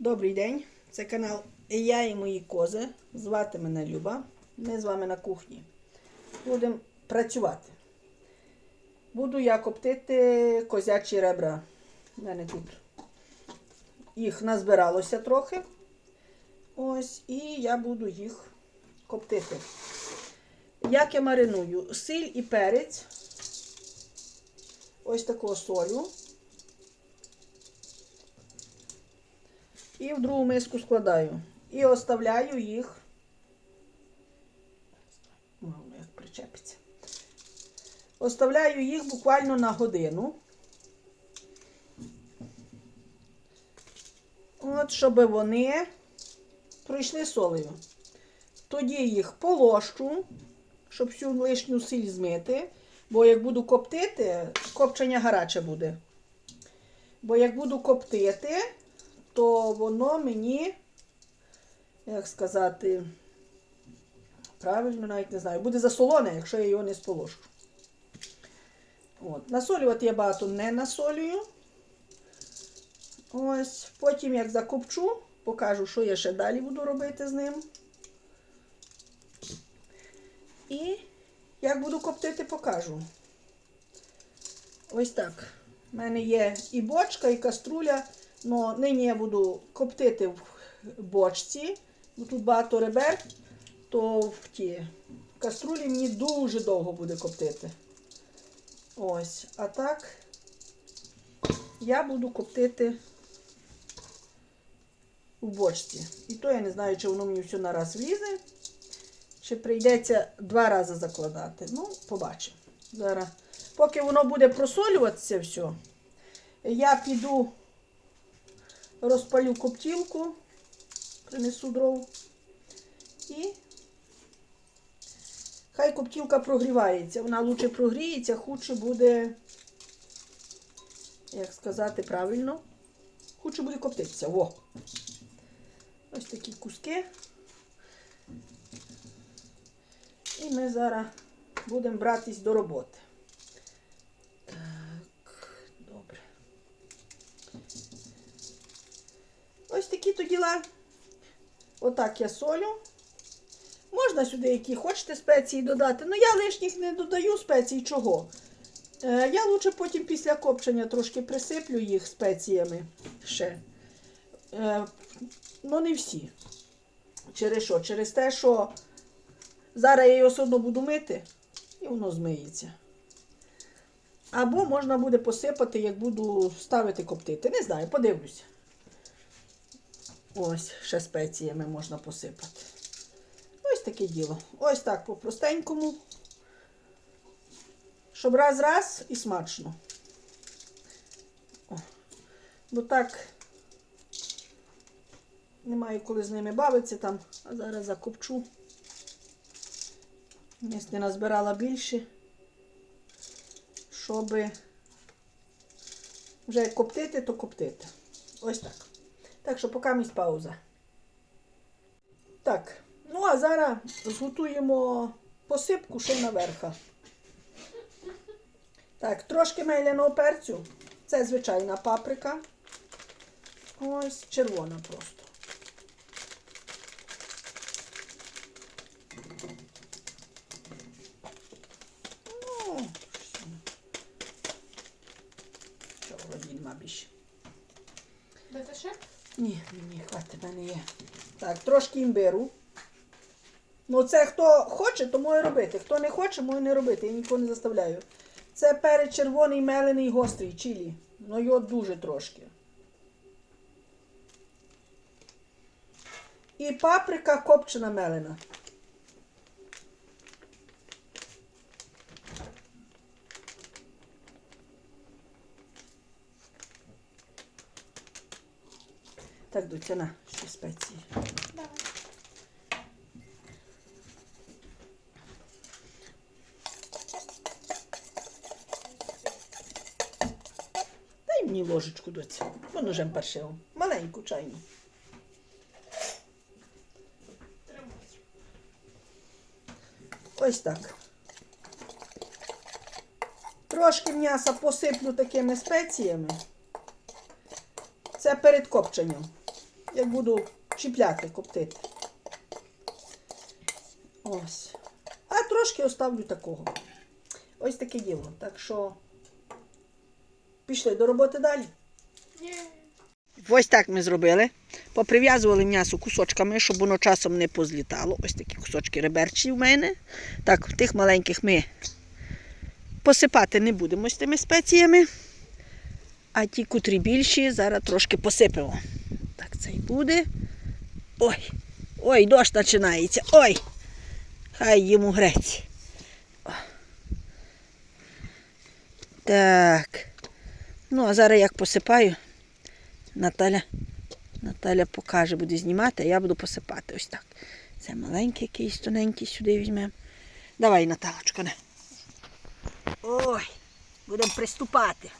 Добрий день, це канал Я і мої кози. Звати мене Люба. Ми з вами на кухні. Будемо працювати. Буду я коптити козячі ребра. У мене тут їх назбиралося трохи. Ось, і я буду їх коптити. Як я мариную? Сіль і перець. Ось такого солю. І в другу миску складаю. І оставляю їх. Мало як причепиться. Оставляю їх буквально на годину. От, щоб вони пройшли солею. Тоді їх полощу, щоб всю лишню сіль змити. Бо як буду коптити, копчення гаряче буде. Бо як буду коптити, то воно мені, як сказати, правильно, навіть не знаю, буде засолоне, якщо я його не сполошу. От. Насолювати я багато не насолюю. Ось. Потім, як закопчу, покажу, що я ще далі буду робити з ним. І як буду коптити, покажу. Ось так. У мене є і бочка, і каструля. Но нині я буду коптити в бочці, бо тут багато ребер, то в ті каструлі мені дуже довго буде коптити. Ось. А так я буду коптити в бочці. І то я не знаю, чи воно мені все на раз влізе, чи прийдеться два рази закладати. Ну, побачимо. Зараз. Поки воно буде просолюватися все, я піду розпалю коптілку, принесу дров. І хай коптілка прогрівається. Вона лучше прогріється, худше буде, як сказати правильно, худше буде коптитися. Во. Ось такі куски. І ми зараз будемо братись до роботи. Так, добре. Ось такі то діла. Отак я солю. Можна сюди, які хочете спеції додати. Ну я лишніх не додаю спецій чого. Е, я лучше потім після копчення трошки присиплю їх спеціями ще. Е, ну, не всі. Через що? Через те, що зараз я його одно буду мити, і воно змиється. Або можна буде посипати, як буду ставити коптити. Не знаю, подивлюся. Ось, ще спеціями можна посипати. Ось таке діло. Ось так по-простенькому. Щоб раз-раз і смачно. О. Бо так немає коли з ними бавитися там, а зараз закопчу. Якщо назбирала більше, щоб вже коптити, то коптити. Ось так. Так що поки місць пауза. Так, ну а зараз зготуємо посипку ще наверха. Так, трошки меляного перцю. Це звичайна паприка. Ось червона просто. Ну, що воно? Що вроді нема більше. Дати ще? Ні, ні, хватить, в мене є. Так, трошки імбиру. Ну, це хто хоче, то може робити. Хто не хоче, може не робити. Я нікого не заставляю. Це перець червоний, мелений, гострий, чилі. Ну його дуже трошки. І паприка копчена мелена. Так, доця, на, ще спеції. Давай. Дай мені ложечку доця. Бо ножем паршивим. Маленьку чайну. Ось так. Трошки м'яса посиплю такими спеціями. Це перед копченням. Як буду чіпляти, коптити. Ось. А трошки оставлю такого. Ось таке діло. Так що пішли до роботи далі. Ось так ми зробили. Поприв'язували м'ясо кусочками, щоб воно часом не позлітало. Ось такі кусочки реберчі в мене. Так, тих маленьких ми посипати не будемо з тими спеціями. А ті, котрі більші, зараз трошки посипемо. Це і буде. Ой, ой, дощ починається. Ой! Хай йому грець. Так. Ну, а зараз як посипаю, Наталя, Наталя покаже, буде знімати, а я буду посипати ось так. Це маленький якийсь тоненький сюди візьмемо. Давай, Наталочко, не. Ой, будемо приступати.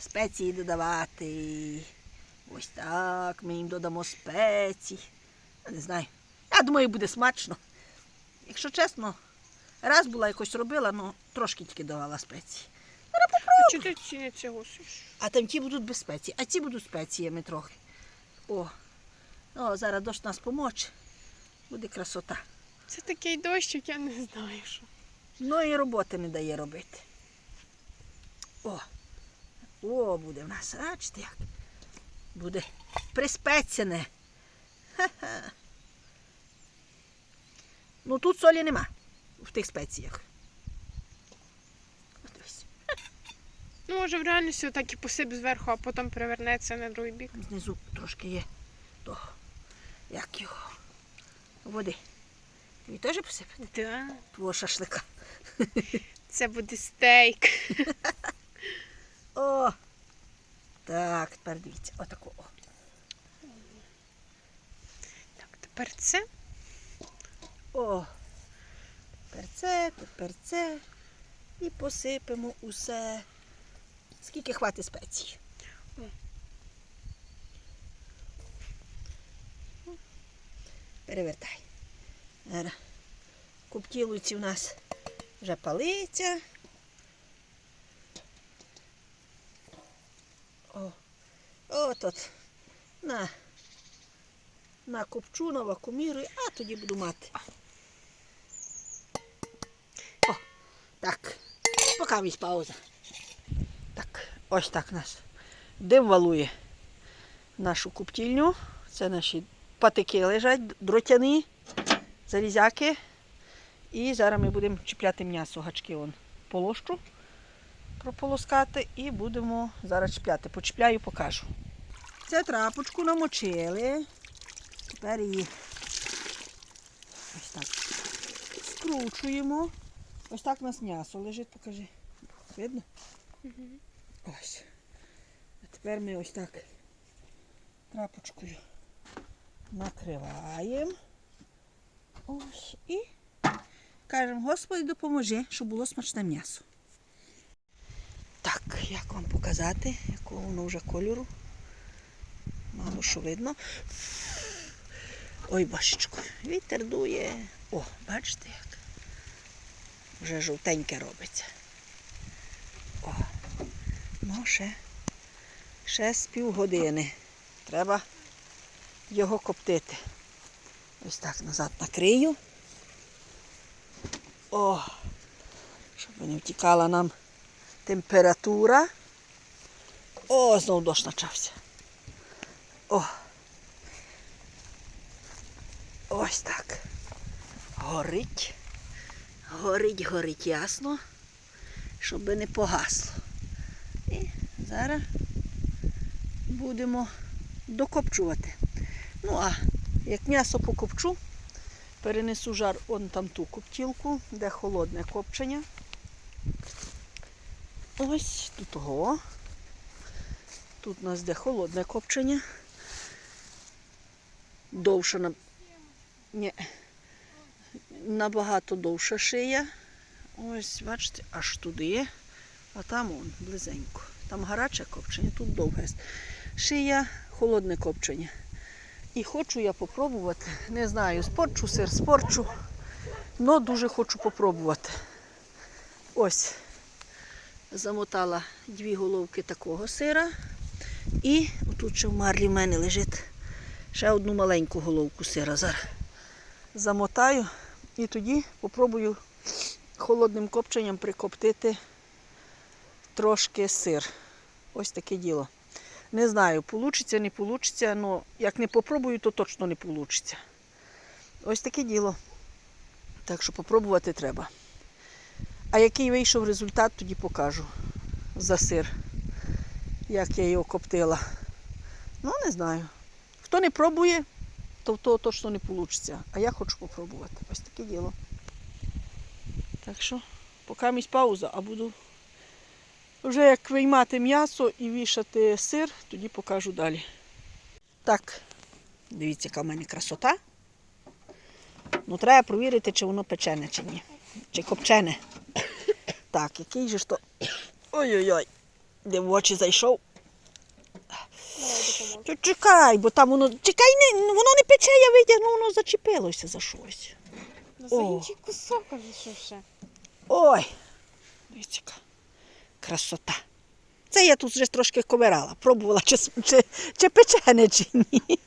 Спеції додавати. Ось так, ми їм додамо спецій. Я не знаю. Я думаю, буде смачно. Якщо чесно, раз була якось робила, але трошки тільки давала спеції. А не? А там ті будуть без спеції, а ці будуть спеціями трохи. О, о зараз дощ нас помоче. Буде красота. Це такий дощик, я не знаю що. Ну і роботи не дає робити. О, о, буде в нас, бачите як? Буде приспецяне. Ха-ха. Ну тут солі нема в тих спеціях. Ну, може, в реальності так і посип зверху, а потім перевернеться на другий бік. Знизу трошки є того, як його, води. Тобі теж посипати? Да. Твого шашлика. Це буде стейк. О! Так, тепер дивіться, отако. Так, тепер це. О. Тепер це, тепер це. І посипемо усе. Скільки хватить спецій? Перевертай. Куптілуці у нас вже палиться. О, от. На. На копчу, на вакуумірую, а тоді буду мати. О, так. Поки місь пауза. Так, ось так нас. Дим валує нашу куптільню. Це наші патики лежать, дротяні, залізяки. І зараз ми будемо чіпляти м'ясо, гачки вон полощу, прополоскати і будемо зараз чіпляти. Почіпляю, покажу. Це трапочку намочили. Тепер її ось так скручуємо. Ось так у нас м'ясо лежить, покажи. Видно? Ось. А тепер ми ось так трапочкою накриваємо. Ось і кажемо, Господи, допоможи, щоб було смачне м'ясо. Так, як вам показати, якого воно вже кольору? Мало що видно. Ой, башечко, вітер дує. О, бачите як? Вже жовтеньке робиться. О, ну ще, ще з півгодини. Треба його коптити. Ось так назад накрию. О, щоб не втікала нам температура. О, знову дощ почався. О. Ось так. Горить. Горить, горить ясно, щоб не погасло. І зараз будемо докопчувати. Ну, а як м'ясо покопчу, перенесу жар он там ту коптілку, де холодне копчення. Ось тут го. Тут у нас де холодне копчення. Довше на... Ні. Набагато довша шия. Ось, бачите, аж туди. А там он близенько. Там гаряче копчення, тут довге. Шия, холодне копчення. І хочу я попробувати. Не знаю, спорчу сир, спорчу. але дуже хочу попробувати. Ось. Замотала дві головки такого сира. І отут ще в марлі в мене лежить Ще одну маленьку головку сира зараз замотаю і тоді попробую холодним копченням прикоптити трошки сир. Ось таке діло. Не знаю, получиться, не получиться, але як не попробую, то точно не получиться. Ось таке діло. Так що попробувати треба. А який вийшов результат, тоді покажу за сир, як я його коптила. Ну, не знаю. Хто не пробує, то в точно не вийде. А я хочу попробувати. Ось таке діло. Так що, поки місь пауза, а буду вже як виймати м'ясо і вішати сир, тоді покажу далі. Так, дивіться, яка в мене красота. Ну, треба провірити, чи воно печене, чи ні. Чи копчене. Так, який же ж то. Ой-ой-ой, де в очі зайшов. Чекай, бо там воно. Чекай, не, воно не пече, я витягну, воно зачепилося за щось. Ну, за О. інший кусок, а за що ще? Ой, дивіться, яка красота. Це я тут вже трошки ковирала, пробувала, чи, чи, чи печене, чи ні.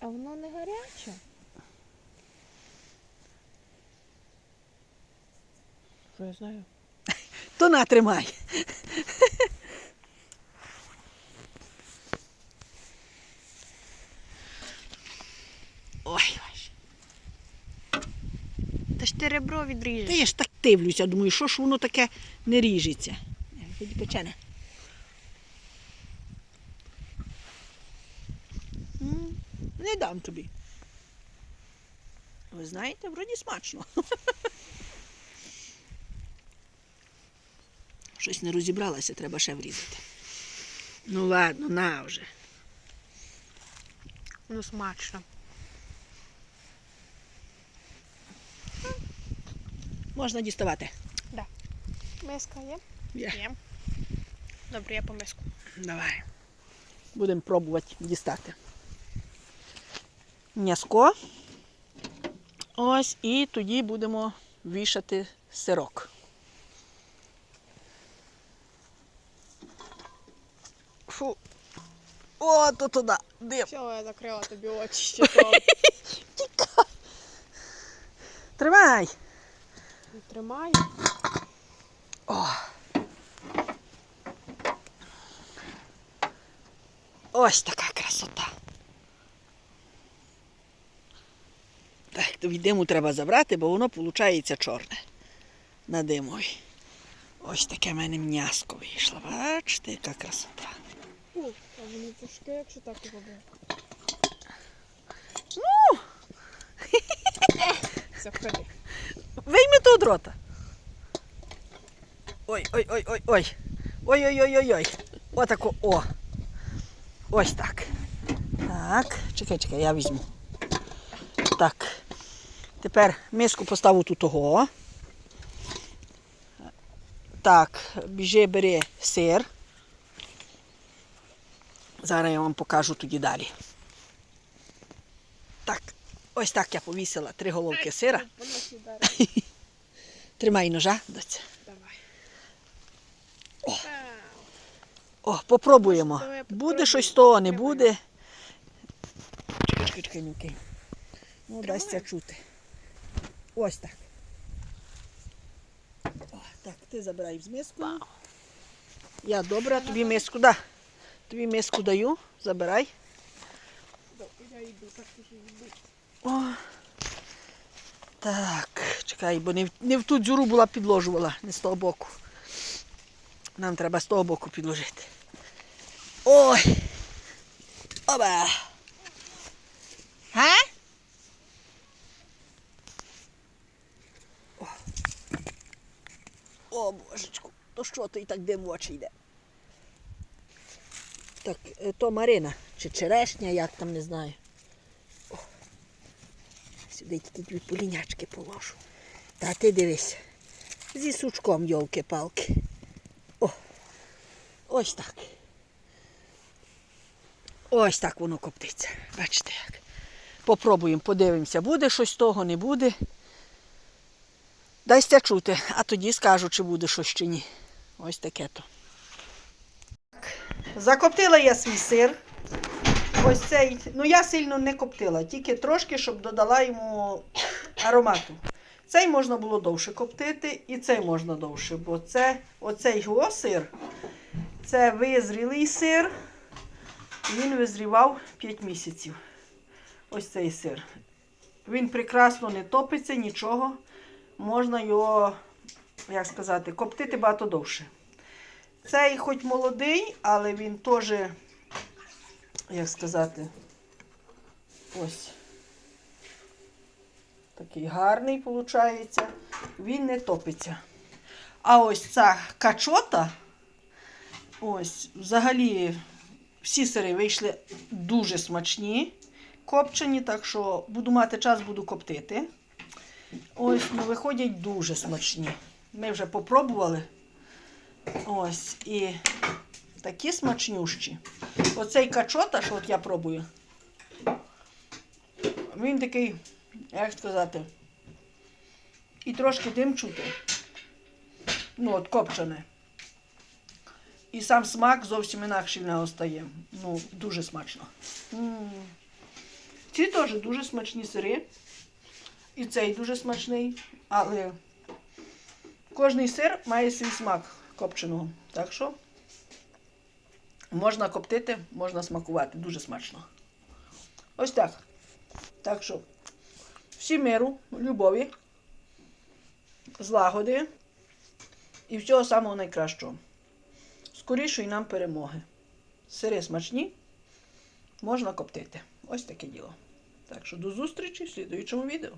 А воно не гаряче. Що я знаю? То натримай. Ой, ой. Та ж ти ребро відріжеш. Та я ж так дивлюся, думаю, що ж воно таке не ріжеться. Е, Тоді печене. Не дам тобі. Ви знаєте, вроді смачно. Щось не розібралася, треба ще врізати. Ну ладно, на вже. Ну, смачно. Можна діставати. Миска є? Є. Є. Добре, я по миску. Давай. Будемо пробувати дістати. М'яско. Ось, і тоді будемо вішати сирок. О, то туди. Дим. Все, я закрила тобі очі то. Тримай. Тримаю. О. Ось така красота. Так, тобі диму треба забрати, бо воно виходить чорне. На димові. Ось таке в мене м'яско вийшло. Бачите, яка красота. А воно тяжке, якщо так робити. Ну, Заходи. вийми то від рота. Ой, ой, ой, ой, ой. Ой, ой, ой, ой, ой. Отако, о. Ось так. Так, чекай, чекай, я візьму. Так. Тепер миску поставу тут того. Так, біжи, бери сир. Зараз я вам покажу тоді далі. Так, ось так я повісила три головки сира. Тримай ножа, доця. Давай. О. О, попробуємо. Буде щось того, не буде. Чекай, чекай, чекай, не. Ну, дасться чути. Ось так. О, так, ти забирай з миску. Я добра, тобі миску, да. Тобі миску даю, забирай. О. Так, чекай, бо не в, не в ту дзюру була підложувала, не з того боку. Нам треба з того боку підложити. Ой! Оба! Га? О. О, божечку, то що то і так дим в очі йде? Так, е, то Марина, чи черешня, як там, не знаю. Сюди тільки дві полінячки положу. Та ти дивись. Зі сучком йолки-палки. О, ось так. Ось так воно коптиться. Бачите як. Попробуємо, подивимося, буде щось того, не буде. Дасться чути, а тоді скажу, чи буде щось чи ні. Ось таке то. Закоптила я свій сир. Ось цей. Ну я сильно не коптила, тільки трошки, щоб додала йому аромату. Цей можна було довше коптити, і цей можна довше, бо це оцей його сир, це визрілий сир. Він визрівав 5 місяців. Ось цей сир. Він прекрасно не топиться, нічого. Можна його, як сказати, коптити багато довше. Цей хоч молодий, але він теж, як сказати, ось. Такий гарний виходить. Він не топиться. А ось ця качота, ось, взагалі, всі сири вийшли дуже смачні, копчені, так що буду мати час, буду коптити. Ось, ну виходять дуже смачні. Ми вже попробували. Ось, і такі смачнющі. Оцей качота, що от я пробую, він такий, як сказати, і трошки дим чути. Ну, от копчене. І сам смак зовсім інакший в нього стає. Ну, дуже смачно. М. Ці теж дуже смачні сири. І цей дуже смачний, але кожний сир має свій смак копченого. Так що можна коптити, можна смакувати. Дуже смачно. Ось так. Так що всі миру, любові, злагоди і всього самого найкращого. Скорішої нам перемоги. Сири смачні, можна коптити. Ось таке діло. Так що до зустрічі в слідуючому відео.